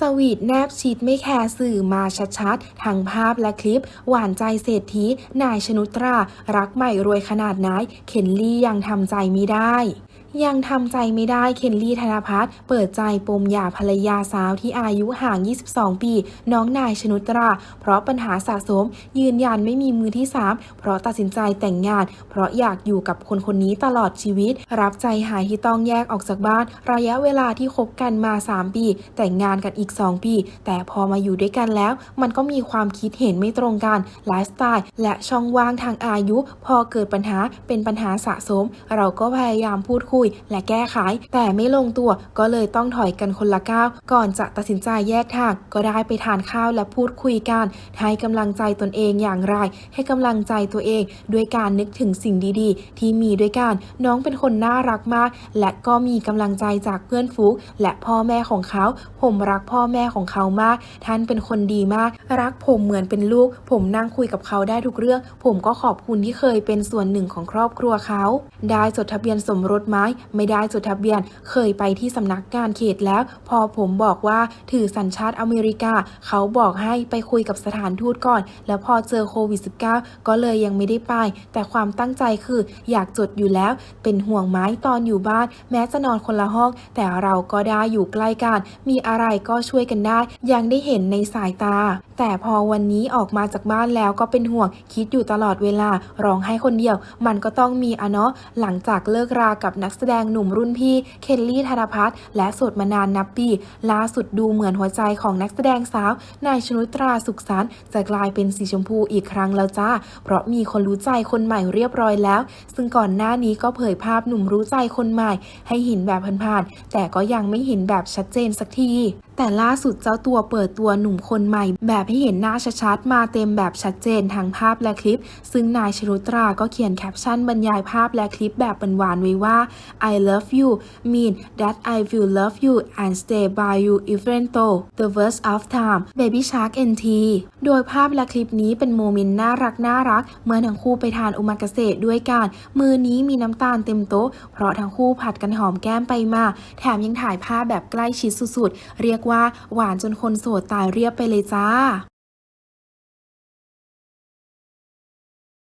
สวีทแนบชิดไม่แคร์สื่อมาชัดๆ ทั้งภาพและคลิป หวานใจเศรษฐีนายชนุตรา รักใหม่รวยขนาดไหนเคนลี่ยังทำใจไม่ได้ ยังทำใจไม่ได้เคนลี่ธนพัฒน์เปิดใจปมหย่าภรรยาสาวที่อายุห่าง 22 ปี น้องนายชนุตรา เพราะปัญหาสะสม ยืนยันไม่มีมือที่ 3 เพราะตัดสินใจแต่งงาน เพราะอยากอยู่กับคนคนนี้ตลอดชีวิต รับใจหายที่ต้องแยกออกจากบ้าน ระยะเวลาที่คบกันมา 3 ปี แต่งงานกันอีก 2 ปี แต่พอมาอยู่ด้วยกันแล้ว มันก็มีความคิดเห็นไม่ตรงกันไลฟ์สไตล์และช่องว่างทางอายุ พอเกิดปัญหาเป็นปัญหาสะสม เราก็พยายามพูดคุยและแก้ไข แต่ไม่ลงตัวก็เลยต้องถอยกันคนละก้าวก่อนจะตัดสินใจแยกทางก็ได้ไปทานข้าวและพูดคุยกันให้กำลังใจตนเองอย่างไร ให้กำลังใจตัวเอง ด้วยการนึกถึงสิ่งดีๆ ที่มีด้วยกันน้องเป็นคนน่ารักมาก และก็มีกำลังใจจากเพื่อนฟูกและพ่อแม่ของเขา ผมรักพ่อแม่ของเขามาก ท่านเป็นคนดีมาก รักผมเหมือนเป็นลูก ผมนั่งคุยกับเขาได้ทุกเรื่อง ผมก็ขอบคุณที่เคยเป็นส่วนหนึ่งของครอบครัวเขา ได้จดทะเบียนสมรสไหมไม่ได้จดทะเบียน เคยไปที่สำนักงานเขตแล้ว พอผมบอกว่าถือสัญชาติอเมริกา เขาบอกให้ไปคุยกับสถานทูตก่อน แล้วพอเจอโควิด -19 ก็เลยยังไม่ได้ไป แต่ความตั้งใจคืออยากจดอยู่แล้ว เป็นห่วงไม้ตอนอยู่บ้าน แม้จะนอนคนละห้อง แต่เราก็ได้อยู่ใกล้กัน มีอะไรก็ช่วยกันได้ ยังได้เห็นในสายตา แต่พอวันนี้ออกมาจากบ้านแล้วก็เป็นห่วงคิดอยู่ตลอดเวลาร้องไห้คนเดียว มันก็ต้องมีอะเนาะหลังจากเลิกรากับนักแสดงหนุ่มรุ่นพี่เคนลี่ธนพัฒน์และสดมานานนับปีล่าสุดดูเหมือนหัวใจของนักแสดงสาวนายชนุตราสุขสันต์จะกลายเป็นสีชมพูอีกครั้งแล้วจ้า เพราะมีคนรู้ใจคนใหม่เรียบร้อยแล้ว ซึ่งก่อนหน้านี้ก็เผยภาพหนุ่มรู้ใจคนใหม่ ให้เห็นแบบผ่านๆแต่ก็ยังไม่เห็นแบบชัดเจนสักที แต่ล่าสุดเจ้าตัวเปิดตัวหนุ่มคนใหม่แบบให้เห็นหน้าชัดๆ มาเต็มแบบชัดเจนทั้งภาพและคลิป ซึ่งนายชรุตราก็เขียนแคปชั่นบรรยายภาพและคลิปแบบหวานๆไว้ว่า I love you mean that I will love you and stay by you even though the worst of time baby shark NT โดยภาพและคลิปนี้เป็นโมเมนต์น่ารักน่ารัก เมื่อทั้งคู่ไปทานโอมากาเสะด้วยกัน มือนี้มีน้ำตาลเต็มโต๊ะ เพราะทั้งคู่ผัดกันหอมแก้มไปมา แถมยังถ่ายภาพแบบใกล้ชิดสุดๆ เรียกว่าหวานจนคนโสดตายเรียบไปเลยจ้า